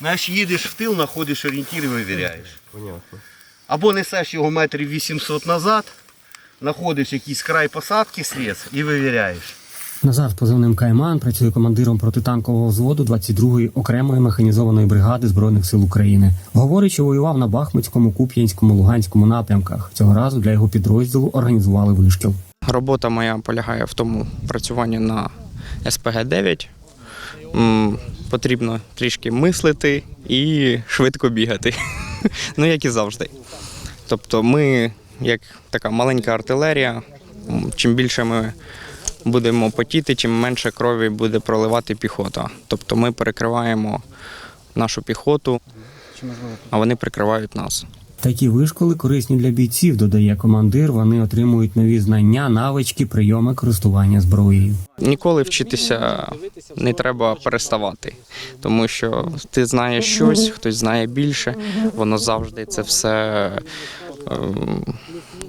Знаєш, їдеш в тил, знаходиш орієнтір і вивіряєш. Понятно. Або несеш його метрів 800 назад, знаходиш якийсь край посадки срез і вивіряєш. Назар з позивним Кайман працює командиром протитанкового взводу 22-ї окремої механізованої бригади збройних сил України. Говорить, що воював на Бахмутському, Куп'янському, Луганському напрямках. Цього разу для його підрозділу організували вишкіл. Робота моя полягає в тому працюванні на СПГ-9. Потрібно трішки мислити і швидко бігати. ну, як і завжди. Тобто ми, як така маленька артилерія, чим більше ми будемо потіти, чим менше крові буде проливати піхота. Тобто ми перекриваємо нашу піхоту, а вони прикривають нас. Такі вишколи корисні для бійців, додає командир. Вони отримують нові знання, навички, прийоми користування зброєю. Ніколи вчитися не треба переставати, тому що ти знаєш щось, хтось знає більше, воно завжди це все ем,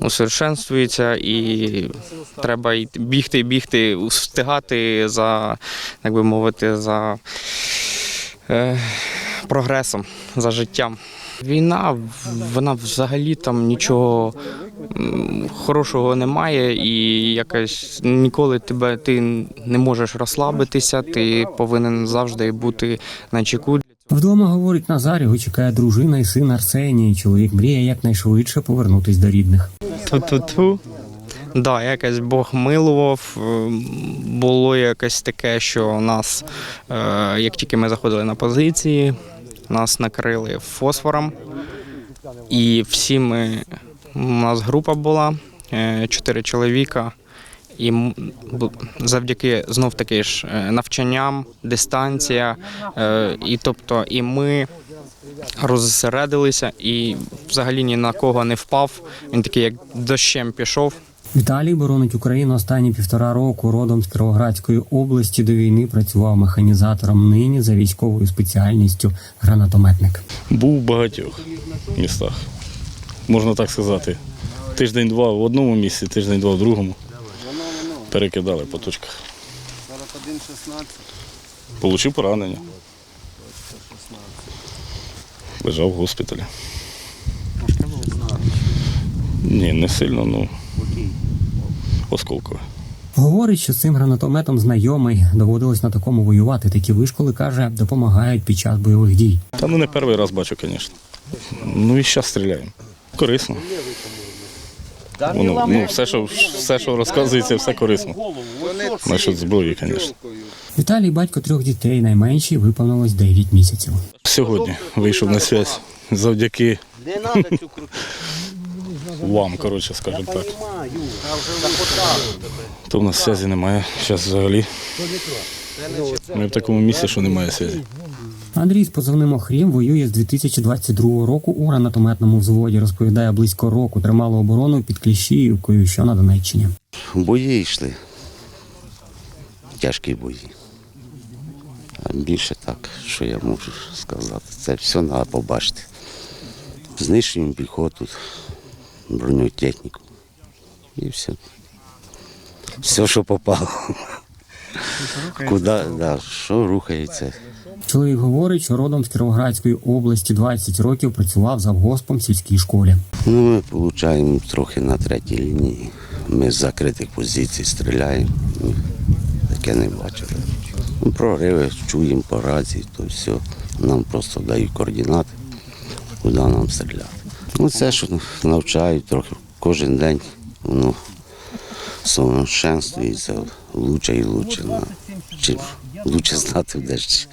усовершенствується і треба йти- бігти, бігти, встигати за, як би мовити, за е, прогресом, за життям. Війна, вона взагалі там нічого хорошого немає, і якось ніколи тебе ти не можеш розслабитися, ти повинен завжди бути на чеку. Вдома говорить Назар, його чекає дружина і син Арсеній. Чоловік мріє якнайшвидше повернутись до рідних. Ту-ту-ту. Да, якось Бог милував. Було якось таке, що нас, е, як тільки ми заходили на позиції, нас накрили фосфором. І всі ми, у нас група була, е, чотири чоловіка. І завдяки знов таки ж е, навчанням, дистанція, е, і тобто, і ми розсередилися, і взагалі ні на кого не впав. Він такий, як дощем пішов. Віталій боронить Україну останні півтора року. Родом з Кіровоградської області до війни працював механізатором. Нині за військовою спеціальністю гранатометник. Був в багатьох містах, можна так сказати. Тиждень-два в одному місці, тиждень-два в другому. Перекидали по точках. Получив поранення. Лежав в госпіталі. Ні, не сильно, ну осколкове. Говорить, що з цим гранатометом знайомий доводилось на такому воювати. Такі вишколи каже, допомагають під час бойових дій. Та ну не перший раз бачу, звісно. Ну і зараз стріляємо. Корисно. Воно, ну, все, що, все, що розказується, все корисно. Насчет зброї, звісно. Віталій батько трьох дітей, найменшій виповнилось 9 місяців. Сьогодні вийшов на зв'язь завдяки Вам, коротше, скажімо так. То в нас зв'язі немає. Зараз взагалі. Ми в такому місці, що немає зв'язі. Андрій з позивним Охрім воює з 2022 року у гранатометному взводі. Розповідає, близько року тримало оборону під Кліщіївкою, що на Донеччині. Бої йшли. Тяжкі бої. А більше так, що я можу сказати. Це все треба побачити. Знищуємо піхоту, бронетехніку. І все. Все, що попало. Куди, да, що рухається. Чоловік говорить, що родом з Кіровоградської області 20 років працював завгоспом в сільській школі. Ну, ми отримуємо трохи на третій лінії. Ми з закритих позицій стріляємо. Таке не бачили. Ну, прориви чуємо по рації, то все. Нам просто дають координати, куди нам стріляти. Ну, це, що навчають трохи кожен день, воно совершенствується лучше і лучше. Чим лучше знати, де ж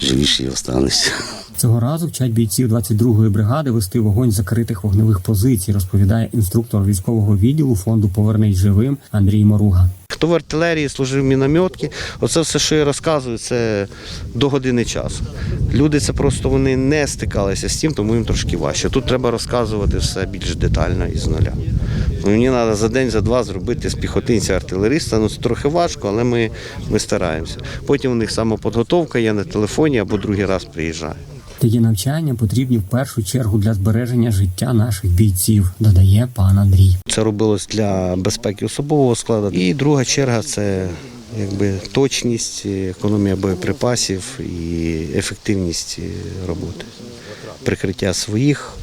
живіше і останешся. Цього разу вчать бійців 22-ї бригади вести вогонь з закритих вогневих позицій, розповідає інструктор військового відділу фонду Повернись живим Андрій Моруга. Хто в артилерії служив мінометки, оце все, що я розказую, це до години часу. Люди це просто вони не стикалися з цим, тому їм трошки важче. Тут треба розказувати все більш детально і з нуля. Ну, Мені треба за день, за два зробити з піхотинця артилериста. Ну це трохи важко, але ми, ми стараємося. Потім у них самоподготовка є на телефоні або другий раз приїжджає. Такі навчання потрібні в першу чергу для збереження життя наших бійців, додає пан Андрій. Це робилось для безпеки особового складу. І друга черга це якби, точність, економія боєприпасів і ефективність роботи, прикриття своїх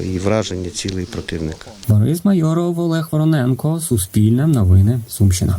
е, і враження цілей противника. Борис Майоров, Олег Вороненко, Суспільне, Новини, Сумщина.